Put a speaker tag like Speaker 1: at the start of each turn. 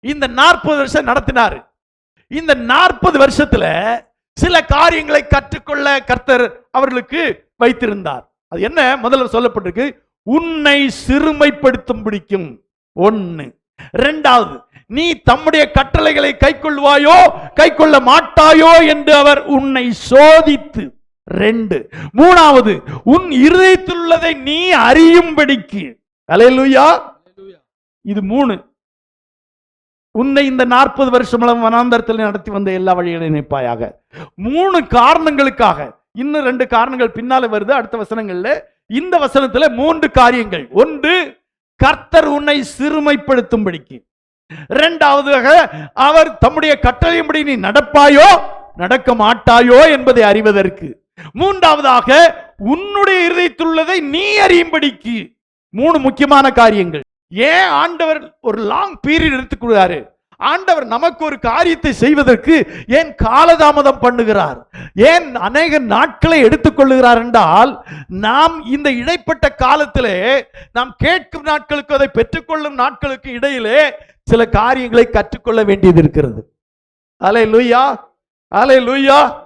Speaker 1: இந்த நாற்பது வருஷம் நடத்தினார். இந்த நாற்பது வருஷத்துல சில காரியங்களை கற்றுக்கொள்ள கர்த்தர் அவர்களுக்கு வைத்திருந்தார். அது என்ன? முதல்ல சொல்லப்பட்டிருக்கு உன்னை சிறுமைப்படுத்தும் பிடிக்கும் ஒண்ணு. ரெண்டாவது நீ தம்முடைய கட்டளைகளை கைக்கொள்வாயோ கைக்கொள்ள மாட்டாயோ? என்று அவர் உன்னை சோதித்து. ரெண்டு. மூணாவது உன் இருதயத்தில் உள்ளதை நீ அறியும்படிக்கு. அலையலுயா. இது மூணு. உன்னை இந்த நாற்பது வருஷம் வனாந்தரத்தில் நடத்தி வந்த எல்லா வழிகளையும் நினைப்பாயாக மூணு காரணங்களுக்காக இன்னும் ரெண்டு காரணங்கள் பின்னால வருது அடுத்த வசனங்கள்ல. இந்த வசனத்துல மூன்று காரியங்கள். ஒன்று கர்த்தர் உன்னை சிறுமைப்படுத்தும்படிக்கு. இரண்டாவதாக அவர் தம்முடைய கட்டளையின்படி நீ நடப்பாயோ நடக்க மாட்டாயோ என்பதை அறிவதற்கு. மூன்றாவதாக உன்னுடைய இருதயத்தில் உள்ளதை நீ அறியும்படிக்கு. மூணு முக்கியமான காரியங்கள். ஏன் ஆண்டவர் ஒரு லாங் பீரியட் எடுத்துக்கொள்கிறாரு ஆண்டவர் நமக்கு ஒரு காரியத்தை செய்வதற்கு ஏன் காலதாமதம் பண்ணுகிறார்? ஏன் அநேக நாட்களை எடுத்துக்கொள்ளுகிறார் என்றால் நாம் இந்த இடைப்பட்ட காலத்திலே நாம் கேட்கும் நாட்களுக்கு அதை பெற்றுக்கொள்ளும் நாட்களுக்கு இடையிலே சில காரியங்களை கற்றுக்கொள்ள வேண்டியது இருக்கிறது. அலை லூயா அலை லூயா